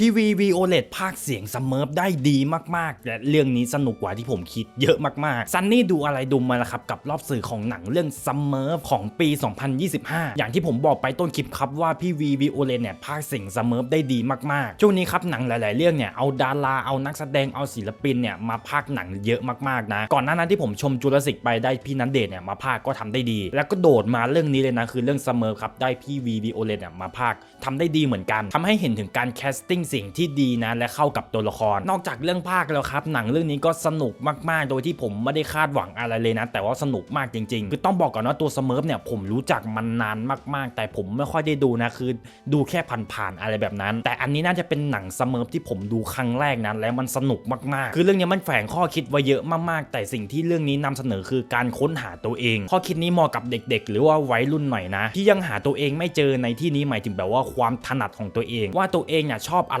พี่วีวีโอเลตภาคเสียงสเมิร์ฟได้ดีมากๆและเรื่องนี้สนุกกว่าที่ผมคิดเยอะมากๆซันนี่ดูอะไรดูมาละครับกับรอบสื่อของหนังเรื่องสเมิร์ฟของปี 2025 อย่างที่ผมบอกไปต้นคลิปครับว่าพี่วีวีโอเลตเนี่ยภาคเสียงสเมิร์ฟได้ดีมากๆช่วงนี้ครับหนังหลาย ๆ เรื่องเนี่ยเอาดาราเอานักแสดงเอาศิลปินเนี่ยมาภาคหนังเยอะมากๆนะก่อนหน้านั้นที่ผมชมจูราสิกไปได้พี่นันเดชเนี่ยมาภาคก็ทำได้ดี แล้วก็โดดมาเรื่องนี้เลยนะคือเรื่องสเมิร์ฟครับได้พี่วีวีโอเลตเนี่ยมาภาคทำได้ดีเหมือนกันทำให้เห็นถึงการแคสติ้งสิ่งที่ดีนะและเข้ากับตัวละคร นอกจากเรื่องภาคแล้วครับ หนังเรื่องนี้ก็สนุกมากๆ โดยที่ผมไม่ได้คาดหวังอะไรเลยนะ แต่ว่าสนุกมากจริง ๆ คือต้องบอกก่อนว่าตัวสมิร์ฟเนี่ยผมรู้จักมันนานมากๆ แต่ผมไม่ค่อยได้ดูนะคือดูแค่ผ่านๆอะไรแบบนั้น แต่อันนี้น่าจะเป็นหนังสมิร์ฟที่ผมดูครั้งแรกนะและมันสนุกมากๆ คือเรื่องนี้มันแฝงข้อคิดไว้เยอะมากๆ แต่สิ่งที่เรื่องนี้นำเสนอคือการค้นหาตัวเอง ข้อคิดนี้เหมาะกับเด็ก ๆ หรือว่าวัยรุ่นหน่อยนะ ที่ยังหาตัวเองไม่เจอในที่นี้หมายถึงแบบว่าความถนัดของตัวเอง ว่าตัวเองเนี่ยชอบอะไร